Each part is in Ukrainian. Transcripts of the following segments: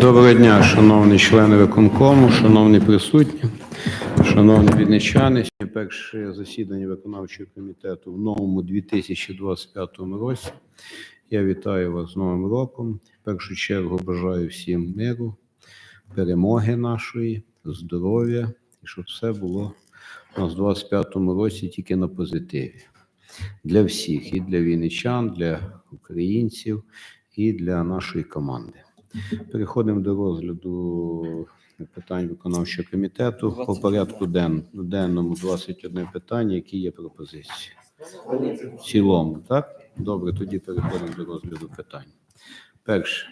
Доброго дня, шановні члени виконкому, шановні присутні, шановні відничани. Перше засідання виконавчого комітету в новому 2025 році. Я вітаю вас з Новим роком. В першу чергу бажаю всім миру, перемоги нашої, здоров'я і щоб все було у нас в 25-му році тільки на позитиві. Для всіх, і для вінничан, для українців, і для нашої команди. Переходимо до розгляду питань виконавчого комітету. По порядку ден, денному 21 питання. Які є пропозиції? В цілому, так? Добре, тоді переходимо до розгляду питань. Перше.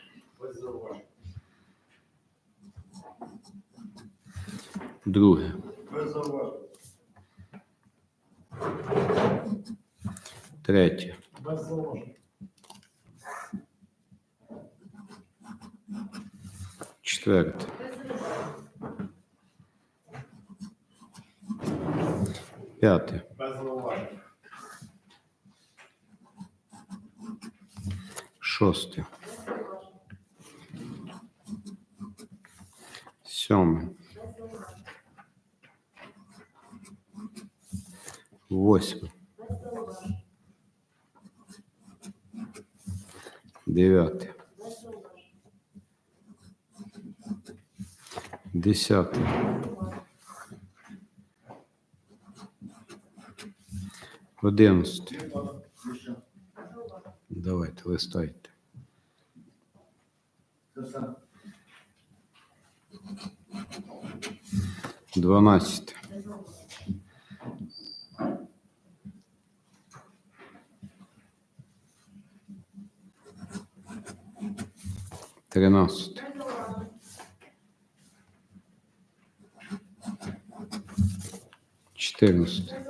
Друге. Третє. Четверте. П'яте. Шосте. Сьоме. Восьме. Дев'яте. Десяте. Одинадцяте. Давайте, листайте. Дванадцяте. Тринадцяте. Чотирнадцяте.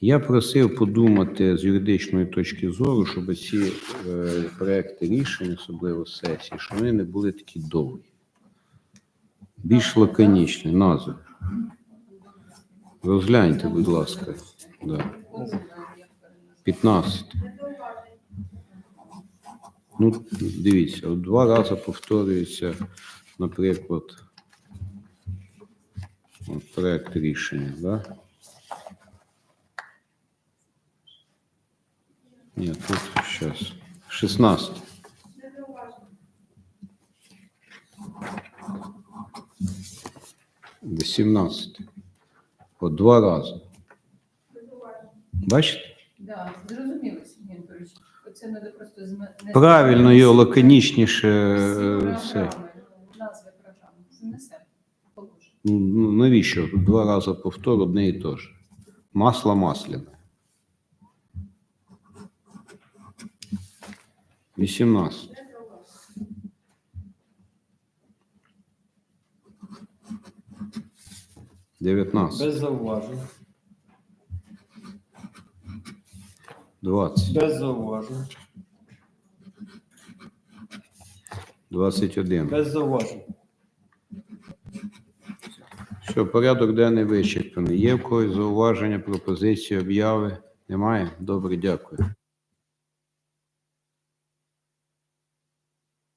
Я просив подумати з юридичної точки зору, щоб ці е, проекти рішень, особливо сесії, щоб вони не були такі довгі. Більш лаконічні назви. Розгляньте, будь ласка. Да. 15. Ну, дивіться, от два рази повторюється, наприклад, от проект рішення, да? Ні, тут зараз. 16. До 17. По два рази. Бачите? Да, зрозуміло, Сергій Анатолійович. Це треба просто зме- Правильно його лаконічніше. Всі е, Це. назви програми. Занесемо. Положимо. Ну, навіщо? Два рази повтор одне і те ж. Масло масляне. 18. Дев'ятнадцять, Без зауважень. Двадцять, Без зауважень. двадцять один. Без зауважень. Що, порядок денний вичерпаний. Є в когось зауваження, пропозиції, обяви? Немає? Добре, дякую.